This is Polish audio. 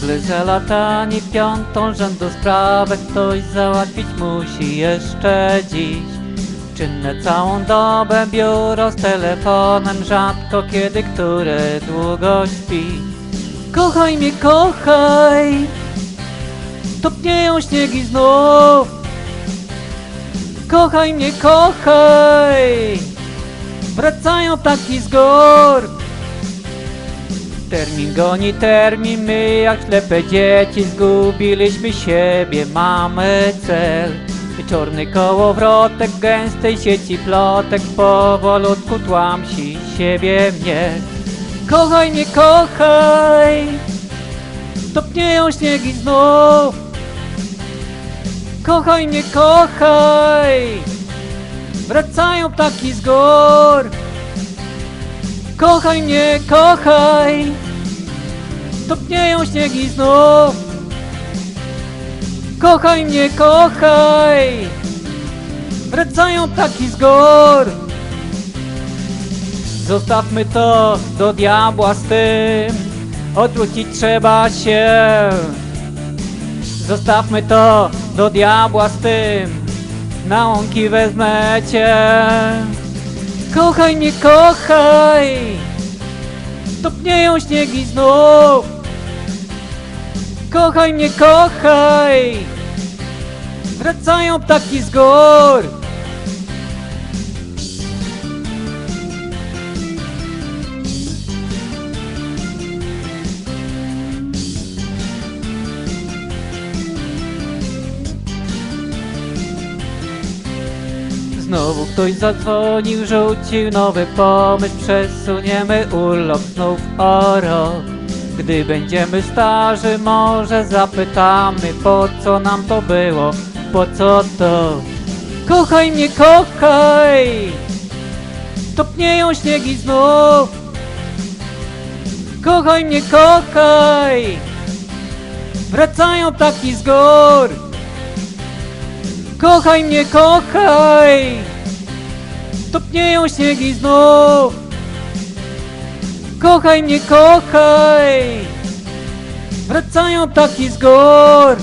Ciągle zalatani piątą rzędu sprawek Ktoś załatwić musi jeszcze dziś. Czynne całą dobę biuro z telefonem Rzadko kiedy które długo śpi. Kochaj mnie, kochaj Topnieją śniegi znów. Kochaj mnie, kochaj Wracają ptaki z gór Termin goni termin, my jak ślepe dzieci Zgubiliśmy siebie, mamy cel. Wieczorny kołowrotek gęstej sieci plotek. Powolutku tłamsi siebie mnie Kochaj mnie, kochaj. Topnieją śniegi znów. Kochaj mnie, kochaj. Wracają ptaki z gór Kochaj mnie, kochaj. Topnieją śniegi znów. Kochaj mnie, kochaj. Wracają ptaki z gór. Zostawmy to do diabła z tym. Odwrócić trzeba się. Zostawmy to do diabła z tym. Na łąki wezmę cię Kochaj mnie, kochaj! Topnieją śniegi znów! Kochaj mnie, kochaj! Wracają ptaki z gór Znowu ktoś zadzwonił, rzucił nowy pomysł Przesuniemy urlop znów o rok. Gdy będziemy starzy, może zapytamy Po co nam to było, po co to? Kochaj mnie, kochaj! Topnieją śniegi znów! Kochaj mnie, kochaj! Wracają ptaki z gór Kochaj mnie, kochaj! Topnieją śniegi znów! Kochaj mnie, kochaj! Wracają ptaki z gór!